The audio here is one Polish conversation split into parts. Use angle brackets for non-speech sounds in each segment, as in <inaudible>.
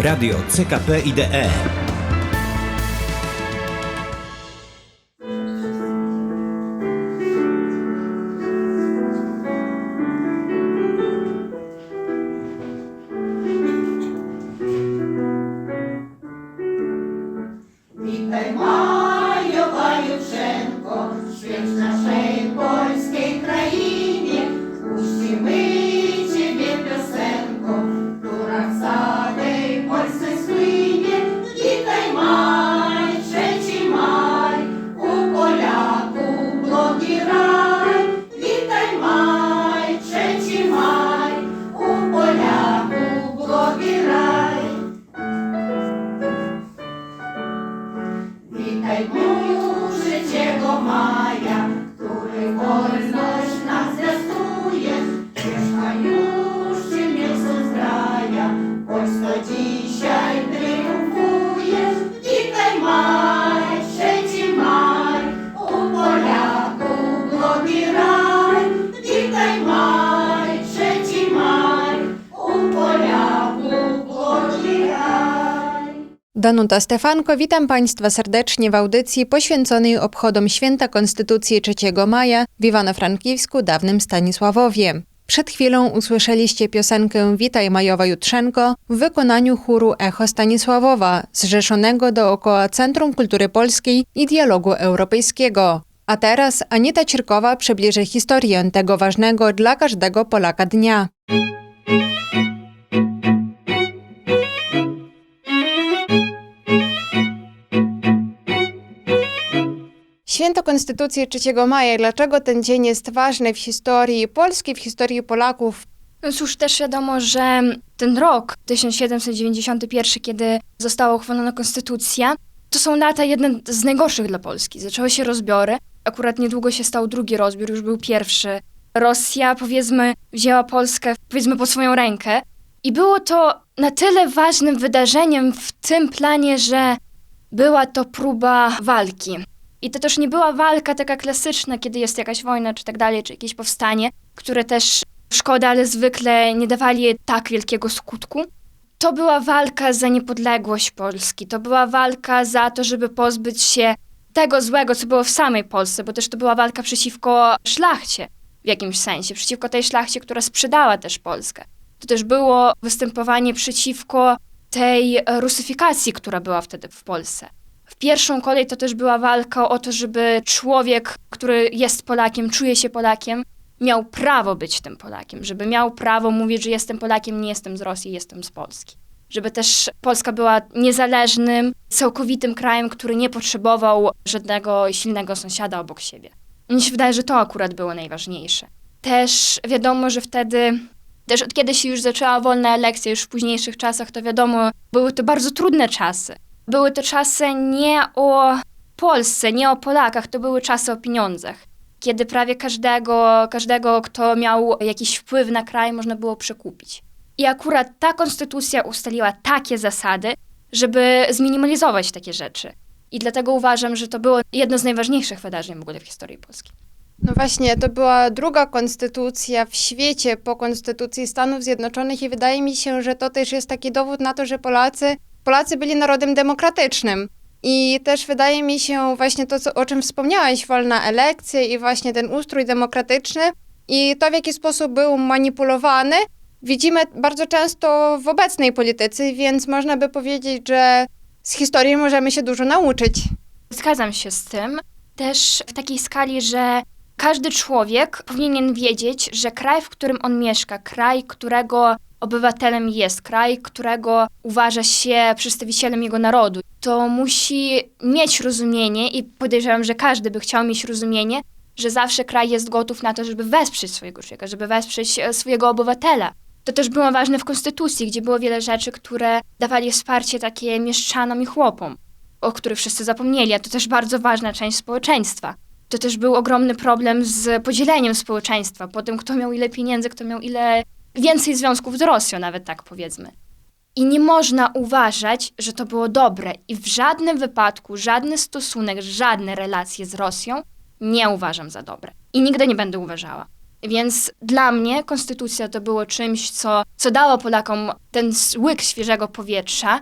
Radio CKP IDE. Danuta Stefanko, witam Państwa serdecznie w audycji poświęconej obchodom Święta Konstytucji 3 maja w Iwano-Frankiwsku, dawnym Stanisławowie. Przed chwilą usłyszeliście piosenkę Witaj Majowa Jutrzenko w wykonaniu chóru Echo Stanisławowa, zrzeszonego dookoła Centrum Kultury Polskiej i Dialogu Europejskiego. A teraz Anita Cirkowa przybliży historię tego ważnego dla każdego Polaka dnia. Święto Konstytucji 3 maja. Dlaczego ten dzień jest ważny w historii Polski, w historii Polaków? No cóż, też wiadomo, że ten rok 1791, kiedy została uchwalona konstytucja, to są lata jedne z najgorszych dla Polski. Zaczęły się rozbiory. Akurat niedługo się stał drugi rozbiór, już był pierwszy. Rosja, powiedzmy, wzięła Polskę, powiedzmy, pod swoją rękę. I było to na tyle ważnym wydarzeniem w tym planie, że była to próba walki. I to też nie była walka taka klasyczna, kiedy jest jakaś wojna, czy tak dalej, czy jakieś powstanie, które też szkoda, ale zwykle nie dawali tak wielkiego skutku. To była walka za niepodległość Polski. To była walka za to, żeby pozbyć się tego złego, co było w samej Polsce, bo też to była walka przeciwko szlachcie w jakimś sensie, przeciwko tej szlachcie, która sprzedała też Polskę. To też było występowanie przeciwko tej rusyfikacji, która była wtedy w Polsce. W pierwszą kolej to też była walka o to, żeby człowiek, który jest Polakiem, czuje się Polakiem, miał prawo być tym Polakiem, żeby miał prawo mówić, że jestem Polakiem, nie jestem z Rosji, jestem z Polski. Żeby też Polska była niezależnym, całkowitym krajem, który nie potrzebował żadnego silnego sąsiada obok siebie. Mnie się wydaje, że to akurat było najważniejsze. Też wiadomo, że wtedy, też od kiedy się już zaczęła wolna elekcja, już w późniejszych czasach, to wiadomo, były to bardzo trudne czasy. Były to czasy nie o Polsce, nie o Polakach, to były czasy o pieniądzach kiedy prawie każdego, każdego, kto miał jakiś wpływ na kraj, można było przekupić. I akurat ta konstytucja ustaliła takie zasady, żeby zminimalizować takie rzeczy. I dlatego uważam, że to było jedno z najważniejszych wydarzeń w ogóle w historii Polski. No właśnie, to była druga konstytucja w świecie po konstytucji Stanów Zjednoczonych i wydaje mi się, że to też jest taki dowód na to, że Polacy, Polacy byli narodem demokratycznym. I też wydaje mi się właśnie to, co, o czym wspomniałeś, wolna elekcja i właśnie ten ustrój demokratyczny i to, w jaki sposób był manipulowany, widzimy bardzo często w obecnej polityce, więc można by powiedzieć, że z historii możemy się dużo nauczyć. Zgadzam się z tym. Też w takiej skali, że każdy człowiek powinien wiedzieć, że kraj, w którym on mieszka, kraj, którego obywatelem jest, kraj, którego uważa się przedstawicielem jego narodu, to musi mieć rozumienie i podejrzewam, że każdy by chciał mieć rozumienie, że zawsze kraj jest gotów na to, żeby wesprzeć swojego człowieka, żeby wesprzeć e, swojego obywatela. To też było ważne w Konstytucji, gdzie było wiele rzeczy, które dawali wsparcie takie mieszczanom i chłopom, o których wszyscy zapomnieli, a to też bardzo ważna część społeczeństwa. To też był ogromny problem z podzieleniem społeczeństwa, po tym, kto miał ile pieniędzy, kto miał ile więcej związków z Rosją, nawet tak powiedzmy. I nie można uważać, że to było dobre. I w żadnym wypadku, żadny stosunek, żadne relacje z Rosją nie uważam za dobre. I nigdy nie będę uważała. Więc dla mnie konstytucja to było czymś, co, co dało Polakom ten łyk świeżego powietrza.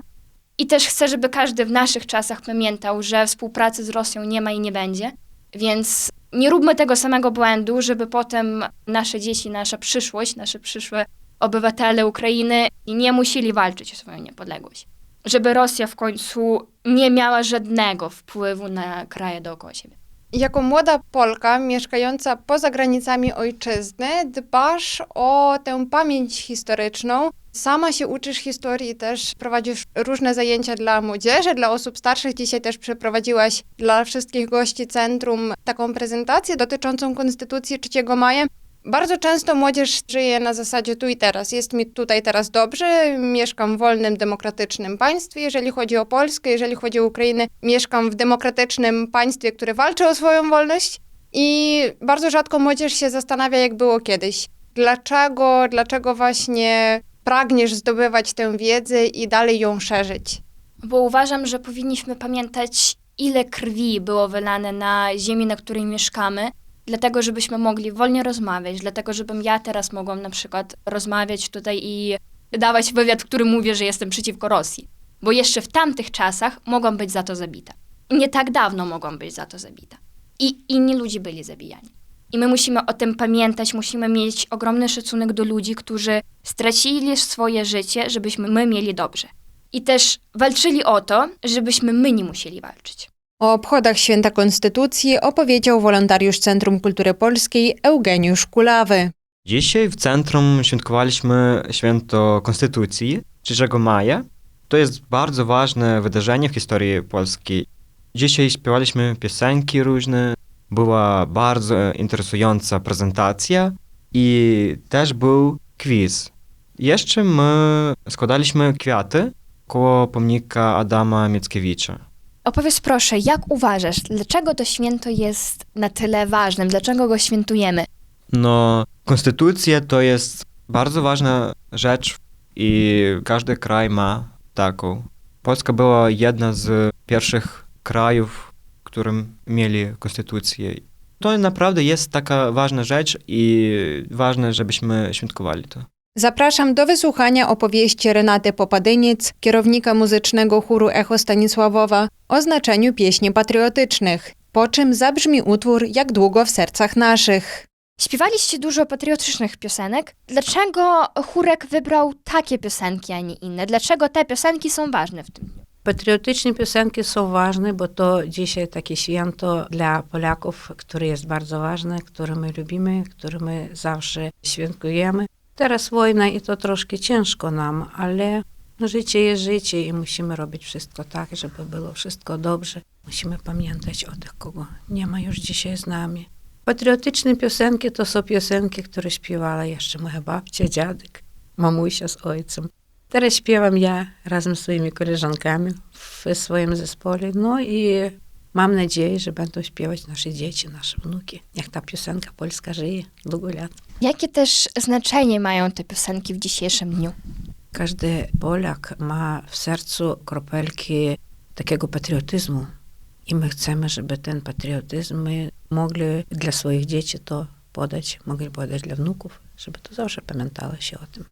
I też chcę, żeby każdy w naszych czasach pamiętał, że współpracy z Rosją nie ma i nie będzie. Więc nie róbmy tego samego błędu, żeby potem nasze dzieci, nasza przyszłość, nasze przyszłe obywatele Ukrainy nie musieli walczyć o swoją niepodległość. Żeby Rosja w końcu nie miała żadnego wpływu na kraje dookoła siebie. Jako młoda Polka mieszkająca poza granicami ojczyzny, dbasz o tę pamięć historyczną. Sama się uczysz historii, też prowadzisz różne zajęcia dla młodzieży, dla osób starszych. Dzisiaj też przeprowadziłaś dla wszystkich gości centrum taką prezentację dotyczącą Konstytucji 3 maja. Bardzo często młodzież żyje na zasadzie tu i teraz. Jest mi tutaj teraz dobrze, mieszkam w wolnym, demokratycznym państwie. Jeżeli chodzi o Polskę, jeżeli chodzi o Ukrainę, mieszkam w demokratycznym państwie, które walczy o swoją wolność. I bardzo rzadko młodzież się zastanawia, jak było kiedyś. Dlaczego, dlaczego właśnie pragniesz zdobywać tę wiedzę i dalej ją szerzyć? Bo uważam, że powinniśmy pamiętać, ile krwi było wylane na ziemi, na której mieszkamy, dlatego żebyśmy mogli wolnie rozmawiać, dlatego żebym ja teraz mogłam na przykład rozmawiać tutaj i dawać wywiad, w którym mówię, że jestem przeciwko Rosji. Bo jeszcze w tamtych czasach mogłam być za to zabita. Nie tak dawno mogłam być za to zabita. I inni ludzie byli zabijani. I my musimy o tym pamiętać, musimy mieć ogromny szacunek do ludzi, którzy stracili swoje życie, żebyśmy my mieli dobrze. I też walczyli o to, żebyśmy my nie musieli walczyć. O obchodach Święta Konstytucji opowiedział wolontariusz Centrum Kultury Polskiej Eugeniusz Kulawy. Dzisiaj w centrum świętowaliśmy święto Konstytucji 3 maja. To jest bardzo ważne wydarzenie w historii polskiej. Dzisiaj śpiewaliśmy piosenki różne, była bardzo interesująca prezentacja i też był quiz. Jeszcze my składaliśmy kwiaty koło pomnika Adama Mickiewicza. Opowiedz proszę, jak uważasz, dlaczego to święto jest na tyle ważnym, dlaczego go świętujemy? No, konstytucja to jest bardzo ważna rzecz i każdy kraj ma taką. Polska była jedna z pierwszych krajów, którym mieli konstytucję. To naprawdę jest taka ważna rzecz i ważne, żebyśmy świętowali to. Zapraszam do wysłuchania opowieści Renaty Popadyniec, kierownika muzycznego chóru Echo Stanisławowa, o znaczeniu pieśni patriotycznych, po czym zabrzmi utwór Jak długo w sercach naszych. Śpiewaliście dużo patriotycznych piosenek. Dlaczego chórek wybrał takie piosenki, a nie inne? Dlaczego te piosenki są ważne w tym dniu? Patriotyczne piosenki są ważne, bo to dzisiaj takie święto dla Polaków, które jest bardzo ważne, które my lubimy, które my zawsze świętujemy. Teraz wojna i to troszkę ciężko nam, ale no życie jest życie i musimy robić wszystko tak, żeby było wszystko dobrze. Musimy pamiętać o tych, kogo nie ma już dzisiaj z nami. Patriotyczne piosenki to są piosenki, które śpiewała jeszcze moja babcia, dziadek, mamusia z ojcem. Teraz śpiewam ja razem z swoimi koleżankami w swoim zespole. No i mam nadzieję, że będą śpiewać nasze dzieci, nasze wnuki. Niech ta piosenka polska żyje długo lat. Jakie też znaczenie mają te piosenki w dzisiejszym dniu? Każdy Polak ma w sercu kropelki takiego patriotyzmu. I my chcemy, żeby ten patriotyzm my mogli dla swoich dzieci to podać, mogli podać dla wnuków, żeby to zawsze pamiętało się o tym.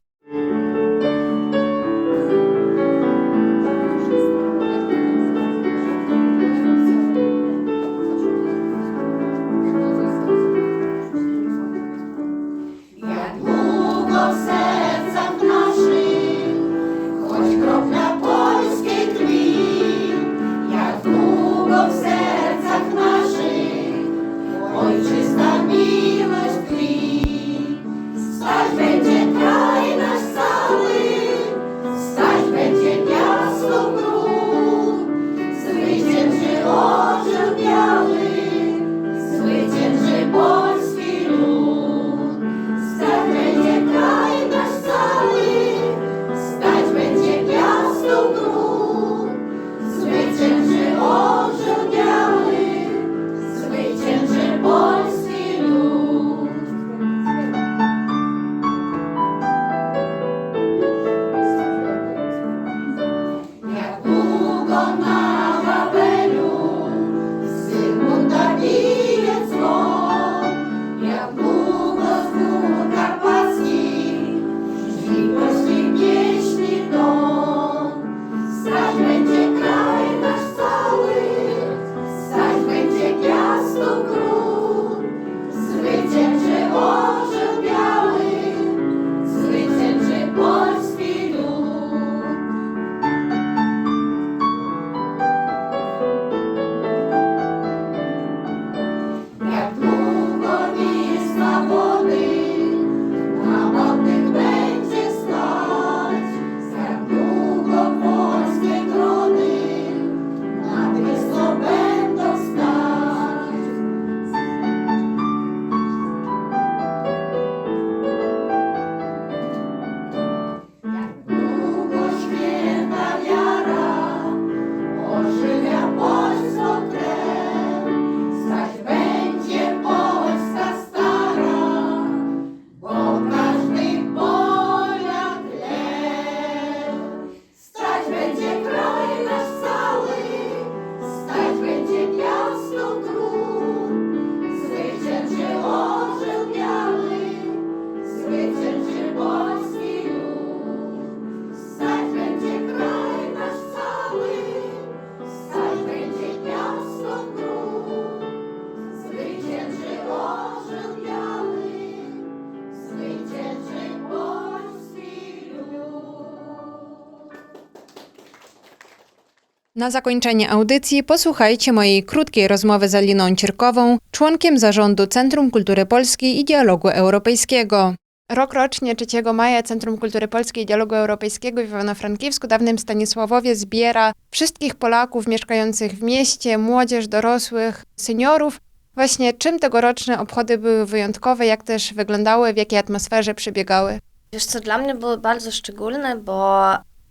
Na zakończenie audycji posłuchajcie mojej krótkiej rozmowy z Aliną Cierkową, członkiem zarządu Centrum Kultury Polskiej i Dialogu Europejskiego. Rokrocznie 3 maja Centrum Kultury Polskiej i Dialogu Europejskiego w Iwano-Frankivsku, dawnym Stanisławowie, zbiera wszystkich Polaków mieszkających w mieście, młodzież, dorosłych, seniorów. Właśnie czym tegoroczne obchody były wyjątkowe, jak też wyglądały, w jakiej atmosferze przebiegały? Wiesz co, dla mnie były bardzo szczególne, bo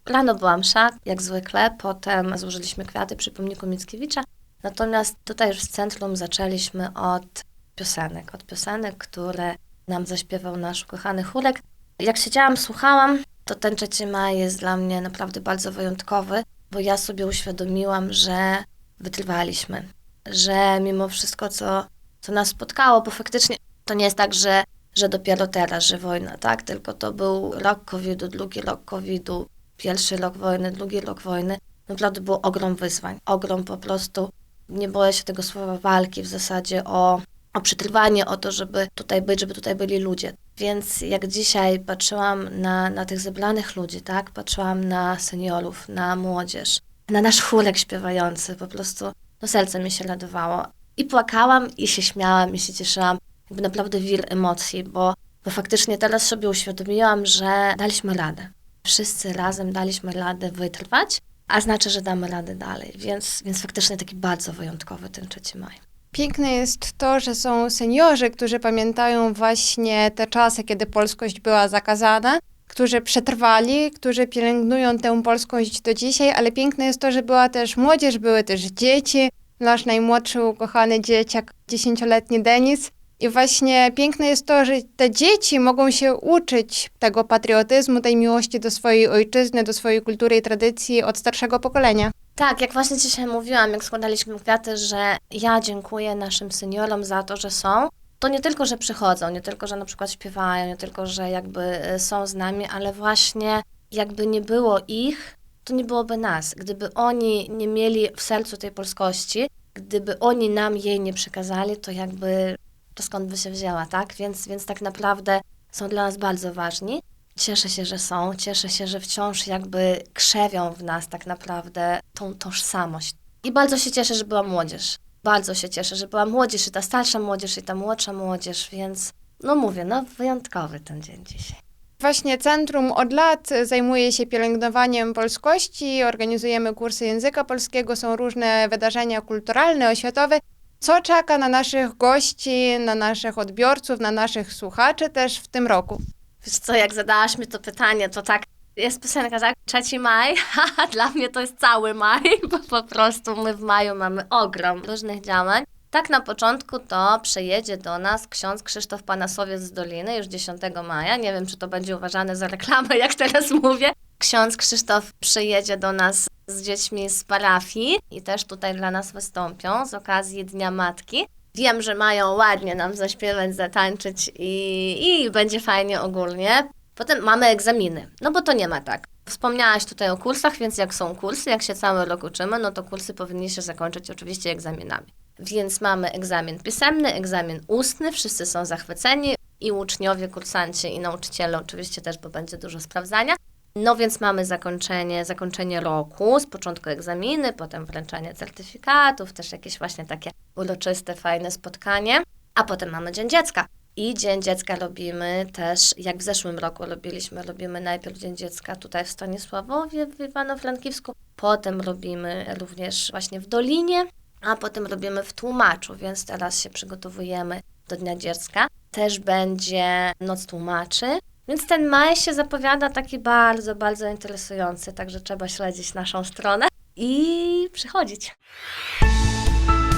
rano była msza, jak zwykle, potem złożyliśmy kwiaty przy pomniku Mickiewicza, natomiast tutaj już w centrum zaczęliśmy od piosenek, od piosenek, które nam zaśpiewał nasz ukochany chórek. Jak siedziałam, słuchałam, to ten 3 maj jest dla mnie naprawdę bardzo wyjątkowy, bo ja sobie uświadomiłam, że wytrwaliśmy, że mimo wszystko, co, co nas spotkało, bo faktycznie to nie jest tak, że że dopiero teraz, że wojna, tak? Tylko to był rok COVID-u, drugi rok COVID-u, pierwszy rok wojny, drugi rok wojny. Naprawdę był ogrom wyzwań, ogrom po prostu, nie boję się tego słowa walki w zasadzie o, o przetrwanie, o to, żeby tutaj być, żeby tutaj byli ludzie. Więc jak dzisiaj patrzyłam na, na tych zebranych ludzi, tak? Patrzyłam na seniorów, na młodzież, na nasz chórek śpiewający, po prostu no serce mi się radowało. I płakałam, i się śmiałam, i się cieszyłam jakby naprawdę wir emocji, bo, bo faktycznie teraz sobie uświadomiłam, że daliśmy radę. Wszyscy razem daliśmy radę wytrwać, a znaczy, że damy radę dalej. Więc, więc faktycznie taki bardzo wyjątkowy ten 3 maj. Piękne jest to, że są seniorzy, którzy pamiętają właśnie te czasy, kiedy polskość była zakazana, którzy przetrwali, którzy pielęgnują tę polskość do dzisiaj, ale piękne jest to, że była też młodzież, były też dzieci. Nasz najmłodszy ukochany dzieciak, dziesięcioletni Denis. I właśnie piękne jest to, że te dzieci mogą się uczyć tego patriotyzmu, tej miłości do swojej ojczyzny, do swojej kultury i tradycji od starszego pokolenia. Tak, jak właśnie dzisiaj mówiłam, jak składaliśmy kwiaty, że ja dziękuję naszym seniorom za to, że są. To nie tylko, że przychodzą, nie tylko, że na przykład śpiewają, nie tylko, że jakby y, są z nami, ale właśnie jakby nie było ich, to nie byłoby nas. Gdyby oni nie mieli w sercu tej polskości, gdyby oni nam jej nie przekazali, to jakby to skąd by się wzięła, tak? Więc, więc tak naprawdę są dla nas bardzo ważni. Cieszę się, że są, cieszę się, że wciąż jakby krzewią w nas tak naprawdę tą tożsamość. I bardzo się cieszę, że była młodzież. Bardzo się cieszę, że była młodzież i ta starsza młodzież i ta młodsza młodzież, więc no mówię, no wyjątkowy ten dzień dzisiaj. Właśnie centrum od lat zajmuje się pielęgnowaniem polskości, organizujemy kursy języka polskiego, są różne wydarzenia kulturalne, oświatowe. Co czeka na naszych gości, na naszych odbiorców, na naszych słuchaczy też w tym roku? Wiesz co, jak zadałaś mi to pytanie, to tak, jest piosenka, tak? 3 maj, <laughs> dla mnie to jest cały maj, <laughs> bo po prostu my w maju mamy ogrom różnych działań. Tak na początku to przyjedzie do nas ksiądz Krzysztof Panasowiec z Doliny już 10 maja. Nie wiem, czy to będzie uważane za reklamę, <laughs> jak teraz mówię. Ksiądz Krzysztof przyjedzie do nas z dziećmi z parafii i też tutaj dla nas wystąpią z okazji Dnia Matki. Wiem, że mają ładnie nam zaśpiewać, zatańczyć i, i będzie fajnie ogólnie. Potem mamy egzaminy, no bo to nie ma tak. Wspomniałaś tutaj o kursach, więc jak są kursy, jak się cały rok uczymy, no to kursy powinny się zakończyć oczywiście egzaminami. Więc mamy egzamin pisemny, egzamin ustny, wszyscy są zachwyceni i uczniowie, kursanci i nauczyciele oczywiście też, bo będzie dużo sprawdzania. No więc mamy zakończenie, zakończenie roku, z początku egzaminy, potem wręczanie certyfikatów, też jakieś właśnie takie uroczyste, fajne spotkanie, a potem mamy Dzień Dziecka. I Dzień Dziecka robimy też, jak w zeszłym roku robiliśmy, robimy najpierw Dzień Dziecka tutaj w Stanisławowie, w Iwano-Frankiwsku, potem robimy również właśnie w Dolinie, a potem robimy w Tłumaczu, więc teraz się przygotowujemy do Dnia Dziecka. Też będzie Noc Tłumaczy, więc ten maj się zapowiada taki bardzo, bardzo interesujący, także trzeba śledzić naszą stronę i przychodzić.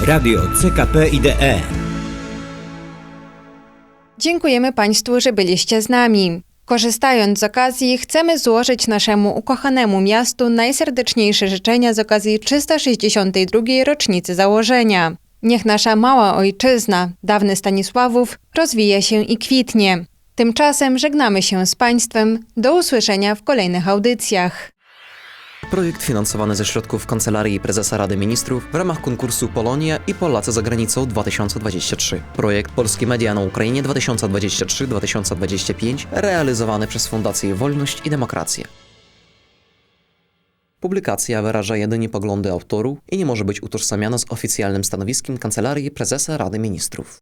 Radio CKP IDE. Dziękujemy Państwu, że byliście z nami. Korzystając z okazji, chcemy złożyć naszemu ukochanemu miastu najserdeczniejsze życzenia z okazji 362. rocznicy założenia. Niech nasza mała ojczyzna, dawny Stanisławów, rozwija się i kwitnie. Tymczasem żegnamy się z Państwem. Do usłyszenia w kolejnych audycjach. Projekt finansowany ze środków Kancelarii Prezesa Rady Ministrów w ramach konkursu Polonia i Polacy za granicą 2023. Projekt Polskie Media na Ukrainie 2023-2025 realizowany przez Fundację Wolność i Demokrację. Publikacja wyraża jedynie poglądy autorów i nie może być utożsamiana z oficjalnym stanowiskiem Kancelarii Prezesa Rady Ministrów.